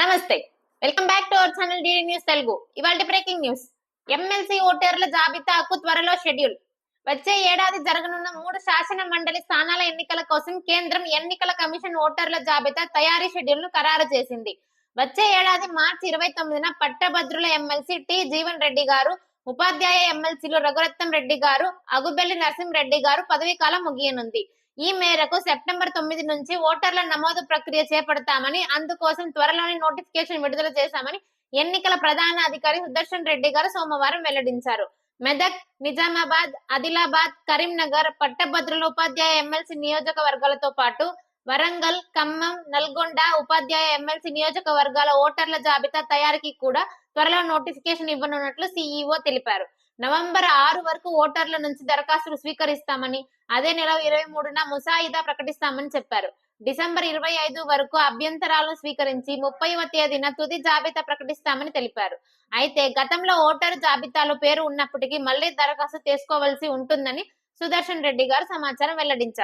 నమస్తే. Welcome back to our channel DD news Telugu ఇవాళ breaking news MLC ఓటర్ల జాబితాకు త్వరలో షెడ్యూల్ వచ్చే ఏడాది జరగనున్న మూడు శాసన మండలి స్థానాల ఎన్నికల కోసం కేంద్రం ఎన్నికల కమిషన్ ఓటర్ల జాబితా తయారీ షెడ్యూల్ను ఖరారు చేసింది. వచ్చే ఏడాది మార్చి ఇరవై తొమ్మిదిన పట్టభద్రుల ఎమ్మెల్సీ టి జీవన్ రెడ్డి గారు ఉపాధ్యాయ ఎమ్మెల్సీలు రఘురత్నం రెడ్డి గారు అగుబెల్లి నరసింహరెడ్డి గారు పదవీ కాలం ముగియనుంది. ఈ మేరకు సెప్టెంబర్ తొమ్మిది నుంచి ఓటర్ల నమోదు ప్రక్రియ చేపడతామని అందుకోసం త్వరలోనే నోటిఫికేషన్ విడుదల చేశామని ఎన్నికల ప్రధాన అధికారి సుదర్శన్ రెడ్డి గారు సోమవారం వెల్లడించారు. మెదక్ నిజామాబాద్ ఆదిలాబాద్ కరీంనగర్ పట్టభద్రుల ఉపాధ్యాయ ఎమ్మెల్సీ నియోజకవర్గాలతో పాటు వరంగల్ ఖమ్మం నల్గొండ ఉపాధ్యాయ ఎమ్మెల్సీ నియోజకవర్గాల ఓటర్ల జాబితా తయారీకి కూడా త్వరలో నోటిఫికేషన్ ఇవ్వనున్నట్లు సీఈఓ తెలిపారు. నవంబర్ ఆరు వరకు ఓటర్ల నుంచి దరఖాస్తులు స్వీకరిస్తామని అదే నెల ఇరవై మూడున ముసాయిదా ప్రకటిస్తామని చెప్పారు. డిసెంబర్ ఇరవై ఐదు వరకు అభ్యంతరాలను స్వీకరించి ముప్పైవ తేదీన తుది జాబితా ప్రకటిస్తామని తెలిపారు. అయితే గతంలో ఓటరు జాబితాలో పేరు ఉన్నప్పటికీ మళ్ళీ దరఖాస్తు చేసుకోవాల్సి ఉంటుందని సుదర్శన్ రెడ్డి గారు సమాచారం వెల్లడించారు.